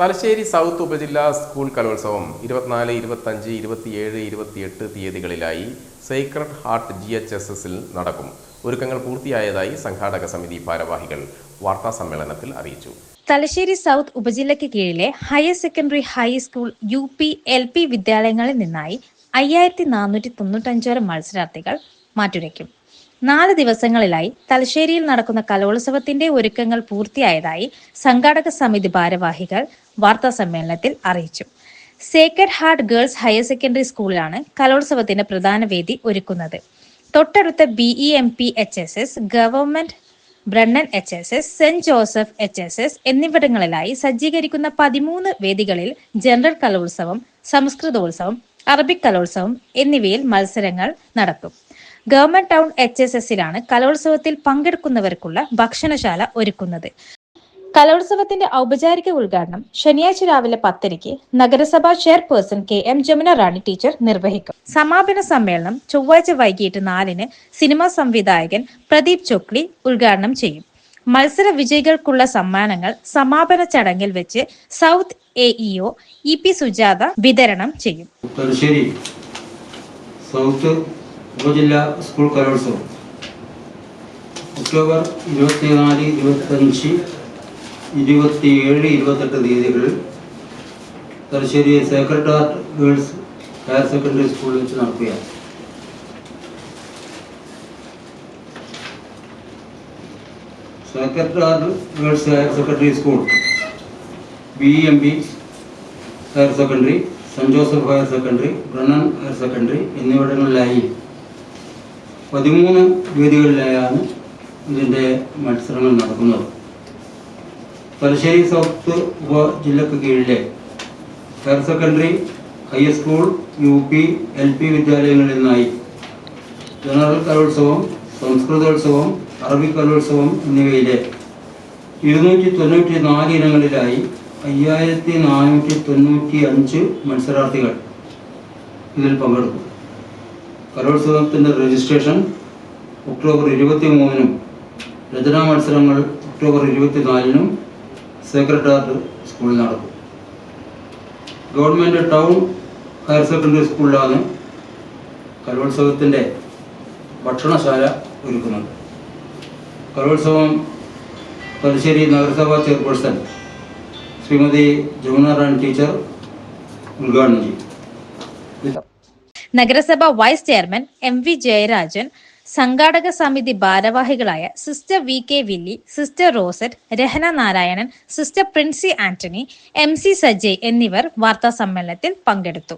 Thalassery south ഉപജില്ലാ school കലോത്സവം ഇരുപത്തിനാല് ഇരുപത്തഞ്ച് ഇരുപത്തിയേഴ് ഇരുപത്തിയെട്ട് തീയതികളിലായി Sacred Heart G H S S നടക്കും. ഒരുക്കങ്ങൾ പൂർത്തിയായതായി സംഘാടക സമിതി ഭാരവാഹികൾ വാർത്താ സമ്മേളനത്തിൽ അറിയിച്ചു. തലശ്ശേരി സൗത്ത് ഉപജില്ലയ്ക്ക് കീഴിലെ higher secondary high school U P L P വിദ്യാലയങ്ങളിൽ നിന്നായി അയ്യായിരത്തി നാനൂറ്റി തൊണ്ണൂറ്റഞ്ചോരം മത്സരാർത്ഥികൾ മാറ്റുരയ്ക്കും. നാല് ദിവസങ്ങളിലായി തലശ്ശേരിയിൽ നടക്കുന്ന കലോത്സവത്തിന്റെ ഒരുക്കങ്ങൾ പൂർത്തിയായതായി സംഘാടക സമിതി ഭാരവാഹികൾ വാർത്താ സമ്മേളനത്തിൽ അറിയിച്ചു. Sacred Heart Girls Higher Secondary സ്കൂളിലാണ് കലോത്സവത്തിന്റെ പ്രധാന വേദി ഒരുക്കുന്നത്. തൊട്ടടുത്ത B E M P H S S government Brennan H S S Saint Joseph H S S എന്നിവിടങ്ങളിലായി സജ്ജീകരിക്കുന്ന പതിമൂന്ന് വേദികളിൽ ജനറൽ കലോത്സവം സംസ്കൃതോത്സവം അറബിക് കലോത്സവം എന്നിവയിൽ മത്സരങ്ങൾ നടക്കും ഗവൺമെന്റ് ടൗൺ എച്ച് എസ് എസിലാണ് കലോത്സവത്തിൽ പങ്കെടുക്കുന്നവർക്കുള്ള ഭക്ഷണശാല ഒരുക്കുന്നത്. കലോത്സവത്തിന്റെ ഔപചാരിക ഉദ്ഘാടനം ശനിയാഴ്ച രാവിലെ പത്തരയ്ക്ക് നഗരസഭാ chairperson K M Jamuna Rani teacher നിർവഹിക്കും. സമാപന സമ്മേളനം ചൊവ്വാഴ്ച വൈകിട്ട് നാലിന് സിനിമാ സംവിധായകൻ പ്രദീപ് ചോക്ലി ഉദ്ഘാടനം ചെയ്യും. മത്സര വിജയികൾക്കുള്ള സമ്മാനങ്ങൾ സമാപന ചടങ്ങിൽ വെച്ച് south A EO E P Sujatha വിതരണം ചെയ്യും. തലശ്ശേരി സൗത്ത് ഉപജില്ലാ സ്കൂൾ കലോത്സവം. ഒക്ടോബർ ഇരുപത്തിനാല് ഇരുപത്തഞ്ച് ഇരുപത്തിയേഴ് ഇരുപത്തെട്ട് തീയതികളിൽ Thalassery sacred heart girls higher secondary സ്കൂളിൽ വെച്ച് നടക്കുകയാണ്. Sacred heart girls higher secondary school. B M B higher secondary saint Joseph higher secondary Brennen higher secondary എന്നിവിടങ്ങളിലായി. പതിമൂന്ന് വേദികളിലായാണ് ഇതിന്റെ മത്സരങ്ങൾ നടക്കുന്നത്. തലശ്ശേരി സൗത്ത് ഉപജില്ലക്ക് കീഴിലെ higher secondary high school U P L P വിദ്യാലയങ്ങളിൽ നിന്നായി. ജനറൽ കലോത്സവം സംസ്കൃതോത്സവം അറബിക് കലോത്സവം എന്നിവയിലെ ഇരുന്നൂറ്റി തൊണ്ണൂറ്റി നാല് ഇനങ്ങളിലായി അയ്യായിരത്തി നാനൂറ്റി തൊണ്ണൂറ്റി അഞ്ച് മത്സരാർത്ഥികൾ ഇതിൽ പങ്കെടുക്കും. കലോത്സവത്തിന്റെ രജിസ്ട്രേഷൻ ഒക്ടോബർ ഇരുപത്തി മൂന്നിനും രചനാ മത്സരങ്ങൾ ഒക്ടോബർ ഇരുപത്തിനാലിനും നാലിനും സെക്രട്ടറിയറ്റ് സ്കൂളിൽ നടക്കും. ഗവൺമെന്റ് ടൗൺ ഹയർ സെക്കൻഡറി സ്കൂളിലാണ് കലോത്സവത്തിന്റെ ഭക്ഷണശാല ഒരുക്കുന്നത്. കലോത്സവം തലശ്ശേരി നഗരസഭാ ചെയർപേഴ്സൺ ശ്രീമതി ജമുന റാണി ടീച്ചർ ഉദ്ഘാടനം ചെയ്യും. നഗരസഭ vice chairman M V Jayarajan സംഘാടക സമിതി ഭാരവാഹികളായ sister V K Willy sister Rosette Rehana Narayanan sister Princy Antony M C Sajay എന്നിവർ വാർത്താ സമ്മേളനത്തിൽ പങ്കെടുത്തു.